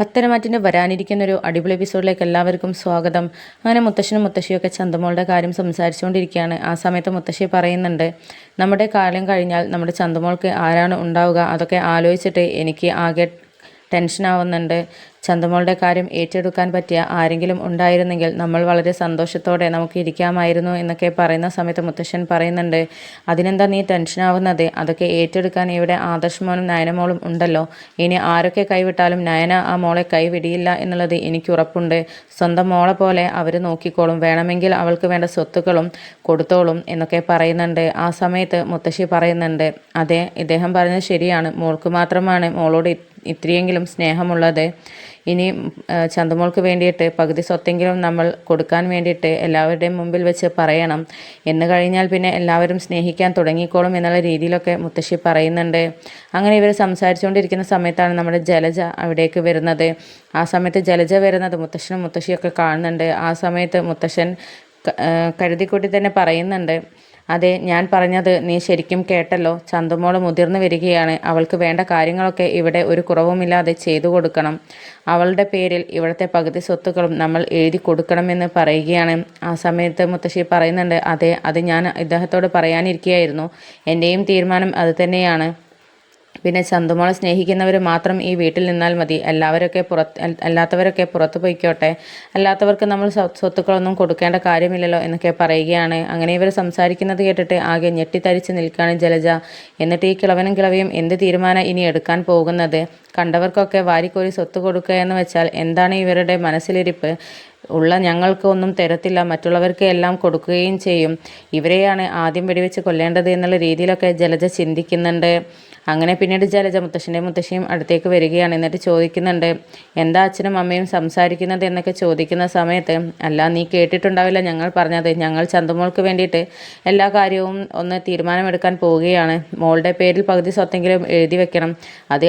പത്തനമാറ്റിന്റെ വരാനിരിക്കുന്ന ഒരു അടിപൊളി എപ്പിസോഡിലേക്ക് എല്ലാവർക്കും സ്വാഗതം. അങ്ങനെ മുത്തശ്ശനും മുത്തശ്ശിയൊക്കെ ചന്തമോളുടെ കാര്യം സംസാരിച്ചുകൊണ്ടിരിക്കുകയാണ്. ആ സമയത്ത് മുത്തശ്ശി പറയുന്നുണ്ട് നമ്മുടെ കാലം കഴിഞ്ഞാൽ നമ്മുടെ ചന്തമോൾക്ക് ആരാണ് ഉണ്ടാവുക? അതൊക്കെ ആലോചിച്ചിട്ട് എനിക്ക് ആകെ ടെൻഷനാവുന്നുണ്ട്. ചന്തമോളുടെ കാര്യം ഏറ്റെടുക്കാൻ പറ്റിയ ആരെങ്കിലും ഉണ്ടായിരുന്നെങ്കിൽ നമ്മൾ വളരെ സന്തോഷത്തോടെ നമുക്ക് ഇരിക്കാമായിരുന്നു എന്നൊക്കെ പറയുന്ന സമയത്ത് മുത്തശ്ശൻ പറയുന്നുണ്ട് അതിനെന്താ നീ ടെൻഷനാവുന്നത് അതൊക്കെ ഏറ്റെടുക്കാൻ ഇവിടെ ആദർശമോനും നയനമോളും ഉണ്ടല്ലോ. ഇനി ആരൊക്കെ കൈവിട്ടാലും നയന ആ മോളെ കൈവിടിയില്ല എന്നുള്ളത് എനിക്ക് ഉറപ്പുണ്ട്. സ്വന്തം മോളെ പോലെ അവർ നോക്കിക്കോളും. വേണമെങ്കിൽ അവൾക്ക് വേണ്ട സ്വത്തുക്കളും കൊടുത്തോളും എന്നൊക്കെ പറയുന്നുണ്ട്. ആ സമയത്ത് മുത്തശ്ശി പറയുന്നുണ്ട് അതെ ഇദ്ദേഹം പറഞ്ഞത് ശരിയാണ്. മോൾക്ക് മാത്രമാണ് മോളോട് ഇത്രയെങ്കിലും സ്നേഹമുള്ളത്. ഇനി ചന്തമോൾക്ക് വേണ്ടിയിട്ട് പകുതി സ്വത്തെങ്കിലും നമ്മൾ കൊടുക്കാൻ വേണ്ടിയിട്ട് എല്ലാവരുടെയും മുമ്പിൽ വെച്ച് പറയണം. എന്ന് കഴിഞ്ഞാൽ പിന്നെ എല്ലാവരും സ്നേഹിക്കാൻ തുടങ്ങിക്കോളും എന്നുള്ള രീതിയിലൊക്കെ മുത്തശ്ശി പറയുന്നുണ്ട്. അങ്ങനെ ഇവർ സംസാരിച്ചുകൊണ്ടിരിക്കുന്ന സമയത്താണ് നമ്മുടെ ജലജ അവിടേക്ക് വരുന്നത്. ആ സമയത്ത് ജലജ വരുന്നത് മുത്തശ്ശനും മുത്തശ്ശിയൊക്കെ കാണുന്നുണ്ട്. ആ സമയത്ത് മുത്തശ്ശൻ കരുതിക്കൂട്ടി തന്നെ പറയുന്നുണ്ട്. അതെ ഞാൻ പറഞ്ഞത് നീ ശരിക്കും കേട്ടല്ലോ. ചന്തുമോൾ മുതിർന്നു വരികയാണ്. അവൾക്ക് വേണ്ട കാര്യങ്ങളൊക്കെ ഇവിടെ ഒരു കുറവുമില്ലാതെ ചെയ്തു കൊടുക്കണം. അവളുടെ പേരിൽ ഇവിടുത്തെ പകുതി സ്വത്തുക്കളും നമ്മൾ എഴുതി കൊടുക്കണമെന്ന് പറയുകയാണ്. ആ സമയത്ത് മുത്തശ്ശി പറയുന്നുണ്ട് അതെ അത് ഞാൻ ഇദ്ദേഹത്തോട് പറയാനിരിക്കുകയായിരുന്നു. എന്റെയും തീരുമാനം അത് തന്നെയാണ്. പിന്നെ ചന്തുമോളെ സ്നേഹിക്കുന്നവർ മാത്രം ഈ വീട്ടിൽ നിന്നാൽ മതി. എല്ലാവരൊക്കെ പുറത്ത് അല്ലാത്തവരൊക്കെ പുറത്ത് പോയിക്കോട്ടെ. അല്ലാത്തവർക്ക് നമ്മൾ സ്വത്തുക്കളൊന്നും കൊടുക്കേണ്ട കാര്യമില്ലല്ലോ എന്നൊക്കെ പറയുകയാണ്. അങ്ങനെ ഇവർ സംസാരിക്കുന്നത് കേട്ടിട്ട് ആകെ ഞെട്ടിത്തരിച്ച് നിൽക്കുകയാണ് ജലജ. എന്നിട്ട് ഈ കിളവനും കിളവിയും എന്ത് തീരുമാനം ഇനി എടുക്കാൻ പോകുന്നത്? കണ്ടവർക്കൊക്കെ വാരിക്കോരി സ്വത്ത് കൊടുക്കുക എന്ന് വെച്ചാൽ എന്താണ് ഇവരുടെ മനസ്സിലിരിപ്പ്? ഉള്ള ഞങ്ങൾക്ക് ഒന്നും തരത്തില്ല. മറ്റുള്ളവർക്ക് എല്ലാം കൊടുക്കുകയും ചെയ്യും. ഇവരെയാണ് ആദ്യം വെടിവെച്ച് കൊല്ലേണ്ടത് എന്നുള്ള രീതിയിലൊക്കെ ജലജ ചിന്തിക്കുന്നുണ്ട്. അങ്ങനെ പിന്നീട് ജലജ മുത്തശ്ശന്റെ മുത്തശ്ശിയും അടുത്തേക്ക് വരികയാണ്. എന്നിട്ട് ചോദിക്കുന്നുണ്ട് എന്താ അച്ഛനും അമ്മയും സംസാരിക്കുന്നത്? എന്നൊക്കെ ചോദിക്കുന്ന സമയത്ത് അല്ല നീ കേട്ടിട്ടുണ്ടാവില്ല ഞങ്ങൾ പറഞ്ഞത്. ഞങ്ങൾ ചന്തമോൾക്ക് വേണ്ടിയിട്ട് എല്ലാ കാര്യവും ഒന്ന് തീരുമാനമെടുക്കാൻ പോവുകയാണ്. മോളുടെ പേരിൽ പകുതി സ്വത്തെങ്കിലും എഴുതി വെക്കണം. അത്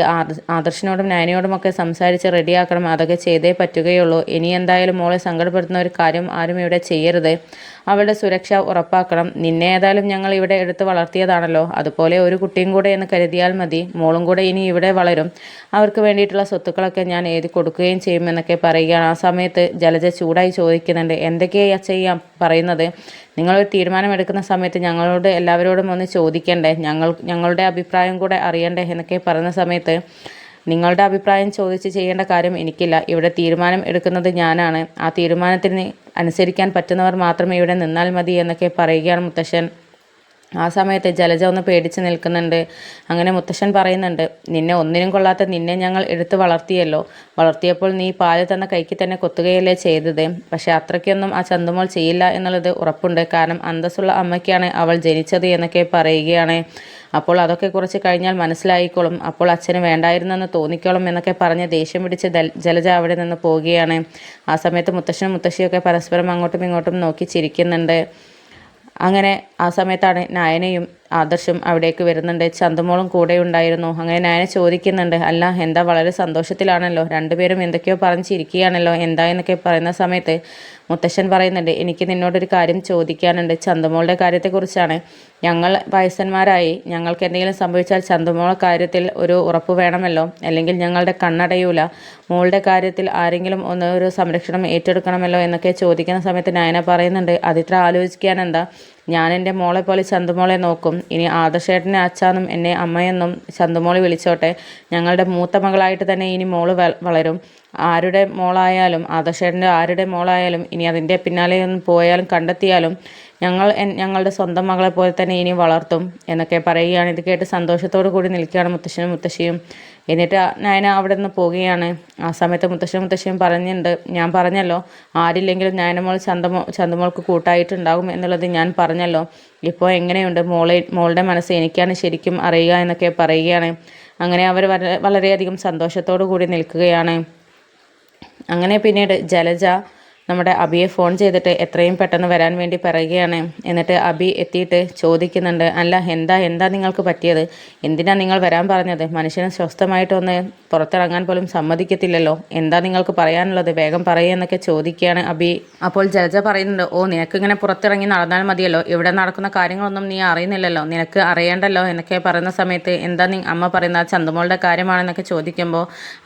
ആദർശനോടും നയനയോടും ഒക്കെ സംസാരിച്ച് റെഡിയാക്കണം. അതൊക്കെ ചെയ്തേ പറ്റുകയുള്ളൂ. ഇനി എന്തായാലും മോളെ സങ്കടപ്പെടുത്തുന്ന ഒരു കാര്യം ആരും ഇവിടെ ചെയ്യരുത്. അവളുടെ സുരക്ഷ ഉറപ്പാക്കണം. നിന്നെ ഏതായാലും ഞങ്ങൾ ഇവിടെ എടുത്ത് വളർത്തിയതാണല്ലോ. അതുപോലെ ഒരു കുട്ടിയും കൂടെ എന്ന് കരുതിയാൽ മതി. മോളും കൂടെ ഇനി ഇവിടെ വളരും. അവർക്ക് വേണ്ടിയിട്ടുള്ള സ്വത്തുക്കളൊക്കെ ഞാൻ എഴുതി കൊടുക്കുകയും ചെയ്യുമെന്നൊക്കെ പറയുകയാണ്. ആ സമയത്ത് ജലജ ചൂടായി ചോദിക്കുന്നുണ്ട് എന്തൊക്കെയാ ചെയ്യാം പറയുന്നത്? നിങ്ങളൊരു തീരുമാനമെടുക്കുന്ന സമയത്ത് ഞങ്ങളോട് എല്ലാവരോടും ഒന്ന് ചോദിക്കണ്ടേ? ഞങ്ങൾ ഞങ്ങളുടെ അഭിപ്രായം കൂടെ അറിയണ്ടേ? എന്നൊക്കെ പറയുന്ന സമയത്ത് നിങ്ങളുടെ അഭിപ്രായം ചോദിച്ച് ചെയ്യേണ്ട കാര്യം എനിക്കില്ല. ഇവിടെ തീരുമാനം എടുക്കുന്നത് ഞാനാണ്. ആ തീരുമാനത്തിന് അനുസരിക്കാൻ പറ്റുന്നവർ മാത്രമേ ഇവിടെ നിന്നാൽ മതി എന്നൊക്കെ പറയുകയാണ് മുത്തശ്ശൻ. ആ സമയത്ത് ജലജ ഒന്ന് പേടിച്ച് നിൽക്കുന്നുണ്ട്. അങ്ങനെ മുത്തശ്ശൻ പറയുന്നുണ്ട് നിന്നെ ഒന്നിനും കൊള്ളാത്ത നിന്നെ ഞങ്ങൾ എടുത്ത് വളർത്തിയല്ലോ. വളർത്തിയപ്പോൾ നീ പാൽ തന്ന കൈക്ക് തന്നെ കൊത്തുകയല്ലേ ചെയ്തത്. പക്ഷേ അത്രയ്ക്കൊന്നും ആ ചന്തുമോൾ ചെയ്യില്ല എന്നുള്ളത് ഉറപ്പുണ്ട്. കാരണം അന്തസ്സുള്ള അമ്മയ്ക്കാണ് അവൾ ജനിച്ചത് എന്നൊക്കെ പറയുകയാണ് അപ്പോൾ അതൊക്കെ കുറച്ച് കഴിഞ്ഞാൽ മനസ്സിലായിക്കോളും. അപ്പോൾ അച്ഛന് വേണ്ടായിരുന്നെന്ന് തോന്നിക്കോളും എന്നൊക്കെ പറഞ്ഞ് ദേഷ്യം പിടിച്ച് ജലജ അവിടെ നിന്ന് പോവുകയാണ്. ആ സമയത്ത് മുത്തശ്ശനും മുത്തശ്ശിയൊക്കെ പരസ്പരം അങ്ങോട്ടും ഇങ്ങോട്ടും നോക്കി ചിരിക്കുന്നുണ്ട്. അങ്ങനെ ആ സമയത്താണ് നായനയും ആദർശം അവിടേക്ക് വരുന്നുണ്ട്. ചന്തമോളും കൂടെ ഉണ്ടായിരുന്നു. അങ്ങനെ നായന ചോദിക്കുന്നുണ്ട് അല്ല എന്താ വളരെ സന്തോഷത്തിലാണല്ലോ? രണ്ടുപേരും എന്തൊക്കെയോ പറഞ്ഞിരിക്കുകയാണല്ലോ. എന്താ എന്നൊക്കെ പറയുന്ന സമയത്ത് മുത്തശ്ശൻ പറയുന്നുണ്ട് എനിക്ക് നിന്നോടൊരു കാര്യം ചോദിക്കാനുണ്ട്. ചന്തമോളുടെ കാര്യത്തെക്കുറിച്ചാണ്. ഞങ്ങൾ വയസ്സന്മാരായി. ഞങ്ങൾക്ക് എന്തെങ്കിലും സംഭവിച്ചാൽ ചന്തമോളെ കാര്യത്തിൽ ഒരു ഉറപ്പ് വേണമല്ലോ? അല്ലെങ്കിൽ ഞങ്ങളുടെ കണ്ണടയൂല. മോളുടെ കാര്യത്തിൽ ആരെങ്കിലും ഒന്ന് ഒരു സംരക്ഷണം ഏറ്റെടുക്കണമല്ലോ? എന്നൊക്കെ ചോദിക്കുന്ന സമയത്ത് നയന പറയുന്നുണ്ട് അതിത്ര ആലോചിക്കാൻ എന്താ? ഞാൻ എന്റെ മോളെ പോലെ ചന്തുമോളെ നോക്കും. ഇനി ആദർശേട്ടനെ അച്ഛാന്നും എന്നെ അമ്മയെന്നും ചന്തുമോളെ വിളിച്ചോട്ടെ. ഞങ്ങളുടെ മൂത്ത മകളായിട്ട് തന്നെ ഇനി മോൾ വളരും. ആരുടെ മോളായാലും ആദർശേട്ടന്റെ ആരുടെ മോളായാലും ഇനി അതിന്റെ പിന്നാലെ ഒന്ന് പോയാലും കണ്ടെത്തിയാലും ഞങ്ങൾ ഞങ്ങളുടെ സ്വന്തം മകളെ പോലെ തന്നെ ഇനി വളർത്തും എന്നൊക്കെ പറയുകയാണ്. ഇത് കേട്ട് സന്തോഷത്തോടു കൂടി നിൽക്കുകയാണ് മുത്തശ്ശനും മുത്തശ്ശിയും. എന്നിട്ട് നയന അവിടെ നിന്ന് പോവുകയാണ്. ആ സമയത്ത് മുത്തശ്ശൻ മുത്തശ്ശൻ പറഞ്ഞിട്ടുണ്ട് ഞാൻ പറഞ്ഞല്ലോ ആരില്ലെങ്കിലും നയനമോൾ ചന്തമോ ചന്തമോൾക്ക് കൂട്ടായിട്ടുണ്ടാകും എന്നുള്ളത് ഞാൻ പറഞ്ഞല്ലോ. ഇപ്പോൾ എങ്ങനെയുണ്ട്? മോളെ മോളുടെ മനസ്സ് എനിക്കാണ് ശരിക്കും അറിയുക എന്നൊക്കെ പറയുകയാണ്. അങ്ങനെ അവർ വളരെയധികം സന്തോഷത്തോടു കൂടി നിൽക്കുകയാണ്. അങ്ങനെ പിന്നീട് ജലജ നമ്മുടെ അബിയെ ഫോൺ ചെയ്തിട്ട് എത്രയും പെട്ടെന്ന് വരാൻ വേണ്ടി പറയുകയാണ്. എന്നിട്ട് അബി എത്തിയിട്ട് ചോദിക്കുന്നുണ്ട് അല്ല എന്താ എന്താ നിങ്ങൾക്ക് പറ്റിയത്? എന്തിനാ നിങ്ങൾ വരാൻ പറഞ്ഞത്? മനുഷ്യന് സ്വസ്ഥമായിട്ടൊന്ന് പുറത്തിറങ്ങാൻ പോലും സമ്മതിക്കത്തില്ലല്ലോ. എന്താ നിങ്ങൾക്ക് പറയാനുള്ളത്? വേഗം പറയുക ചോദിക്കുകയാണ് അബി. അപ്പോൾ ജലജ പറയുന്നുണ്ട് ഓ നിനക്ക് ഇങ്ങനെ പുറത്തിറങ്ങി നടന്നാൽ മതിയല്ലോ. ഇവിടെ നടക്കുന്ന കാര്യങ്ങളൊന്നും നീ അറിയുന്നില്ലല്ലോ. നിനക്ക് അറിയേണ്ടല്ലോ എന്നൊക്കെ പറയുന്ന സമയത്ത് എന്താ നീ അമ്മ പറയുന്ന ചന്തുമോളുടെ കാര്യമാണെന്നൊക്കെ ചോദിക്കുമ്പോൾ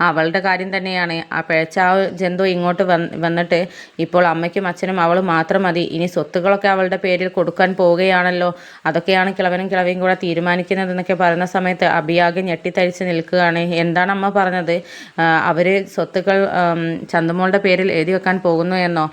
അവളുടെ കാര്യം തന്നെയാണ്. ആ പിഴച്ച ആ ജന്തു ഇങ്ങോട്ട് വന്നിട്ട് ഇപ്പോൾ അമ്മയ്ക്കും അച്ഛനും അവൾ മാത്രം മതി. ഇനി സ്വത്തുക്കളൊക്കെ അവളുടെ പേരിൽ കൊടുക്കാൻ പോവുകയാണല്ലോ. അതൊക്കെയാണ് കിളവനും കിളവയും കൂടെ തീരുമാനിക്കുന്നതെന്നൊക്കെ പറയുന്ന സമയത്ത് അഭിയാഗ് ഞെട്ടിത്തരിച്ച് നിൽക്കുകയാണ്. എന്താണ് അമ്മ പറഞ്ഞത്? അവർ സ്വത്തുക്കൾ ചന്ദമോളുടെ പേരിൽ എഴുതി വെക്കാൻ പോകുന്നു എന്നോ?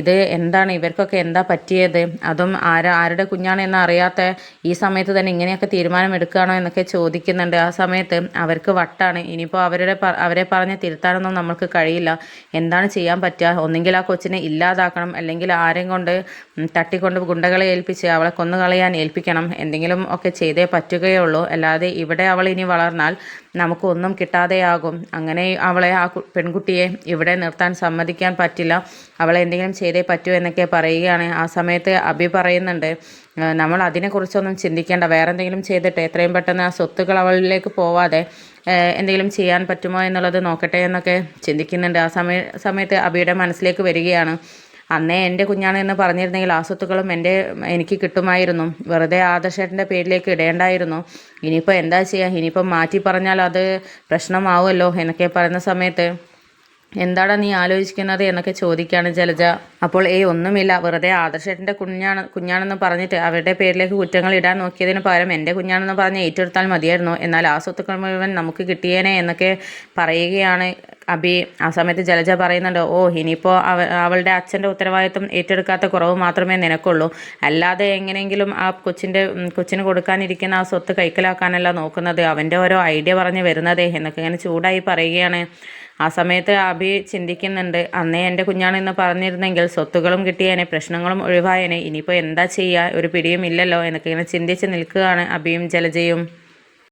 ഇത് എന്താണ്? ഇവർക്കൊക്കെ എന്താ പറ്റിയത്? അതും ആരാ ആരുടെ കുഞ്ഞാണ് എന്ന് അറിയാത്ത ഈ സമയത്ത് തന്നെ ഇങ്ങനെയൊക്കെ തീരുമാനം എടുക്കുകയാണോ എന്നൊക്കെ ചോദിക്കുന്നുണ്ട്. ആ സമയത്ത് അവർക്ക് വട്ടാണ്. ഇനിയിപ്പോൾ അവരുടെ അവരെ പറഞ്ഞ് തിരുത്താനൊന്നും നമ്മൾക്ക് കഴിയില്ല. എന്താണ് ചെയ്യാൻ പറ്റുക? ഒന്നെങ്കിൽ ആ കൊച്ചിനെ ഇല്ലാതാക്കണം അല്ലെങ്കിൽ ആരെയും കൊണ്ട് തട്ടിക്കൊണ്ട് ഗുണ്ടകളെ ഏൽപ്പിച്ച് അവളെ കൊന്നുകളയാൻ ഏൽപ്പിക്കണം എന്തെങ്കിലും ഒക്കെ ചെയ്തേ പറ്റുകയുള്ളൂ. അല്ലാതെ ഇവിടെ അവൾ ഇനി വളർന്നാൽ നമുക്കൊന്നും കിട്ടാതെയാകും. അങ്ങനെ അവളെ ആ പെൺകുട്ടിയെ ഇവിടെ നിർത്താൻ സമ്മതിക്കാൻ പറ്റില്ല. അവളെ എന്തെങ്കിലും ചെയ്തേ പറ്റൂ എന്നൊക്കെ പറയുകയാണ്. ആ സമയത്ത് അഭി പറയുന്നുണ്ട് നമ്മൾ അതിനെക്കുറിച്ചൊന്നും ചിന്തിക്കേണ്ട. വേറെ എന്തെങ്കിലും ചെയ്തിട്ട് എത്രയും പെട്ടെന്ന് ആ സ്വത്തുകൾ അവളിലേക്ക് പോവാതെ എന്തെങ്കിലും ചെയ്യാൻ പറ്റുമോ എന്നുള്ളത് നോക്കട്ടെ എന്നൊക്കെ ചിന്തിക്കുന്നുണ്ട്. ആ സമയ സമയത്ത് അബിയുടെ മനസ്സിലേക്ക് വരികയാണ്. അന്നേ എന്റെ കുഞ്ഞാണ് എന്ന് പറഞ്ഞിരുന്നെങ്കിൽ ആ സ്വത്തുക്കളും എന്റെ എനിക്ക് കിട്ടുമായിരുന്നു. വെറുതെ ആദർശേട്ടന്റെ പേരിലേക്ക് ഇടേണ്ടായിരുന്നു. ഇനിയിപ്പോൾ എന്താ ചെയ്യുക ഇനിയിപ്പോൾ മാറ്റി പറഞ്ഞാൽ അത് പ്രശ്നമാവുമല്ലോ എന്നൊക്കെ പറയുന്ന സമയത്ത് എന്താടാ നീ ആലോചിക്കുന്നത് എന്നൊക്കെ ചോദിക്കുകയാണ് ജലജ. അപ്പോൾ ഏയ് ഒന്നുമില്ല. വെറുതെ ആദർശേട്ടന്റെ കുഞ്ഞാണ് കുഞ്ഞാണെന്ന് പറഞ്ഞിട്ട് അവരുടെ പേരിലേക്ക് കുറ്റങ്ങൾ ഇടാൻ നോക്കിയതിന് പകരം എന്റെ കുഞ്ഞാണെന്ന് പറഞ്ഞ് ഏറ്റെടുത്താൽ മതിയായിരുന്നു. എന്നാൽ ആ സ്വത്തുക്കൾ മുഴുവൻ നമുക്ക് കിട്ടിയേനെ എന്നൊക്കെ പറയുകയാണ് അബി. ആ സമയത്ത് ജലജ പറയുന്നുണ്ട് ഓ ഇനിയിപ്പോൾ അവ അവളുടെ അച്ഛന്റെ ഉത്തരവാദിത്വം ഏറ്റെടുക്കാത്ത കുറവ് മാത്രമേ നിനക്കുള്ളൂ. അല്ലാതെ എങ്ങനെയെങ്കിലും ആ കൊച്ചിന്റെ കൊച്ചിന് കൊടുക്കാനിരിക്കുന്ന ആ സ്വത്ത് കൈക്കലാക്കാനല്ല നോക്കുന്നത്. അവന്റെ ഓരോ ഐഡിയ പറഞ്ഞ് വരുന്നതേ എന്നൊക്കെ ഇങ്ങനെ ചൂടായി പറയുകയാണ് ആ സമയത്ത് അബി ചിന്തിക്കുന്നുണ്ട് അന്നേ എന്റെ കുഞ്ഞാണെന്ന് പറഞ്ഞിരുന്നെങ്കിൽ സ്വത്തുകളും കിട്ടിയേനെ പ്രശ്നങ്ങളും ഒഴിവായേനെ. ഇനിയിപ്പോൾ എന്താ ചെയ്യുക ഒരു പിടിയും ഇല്ലല്ലോ. എന്നൊക്കെ ഇങ്ങനെ ചിന്തിച്ച് നിൽക്കുകയാണ് അബിയും ജലജയും.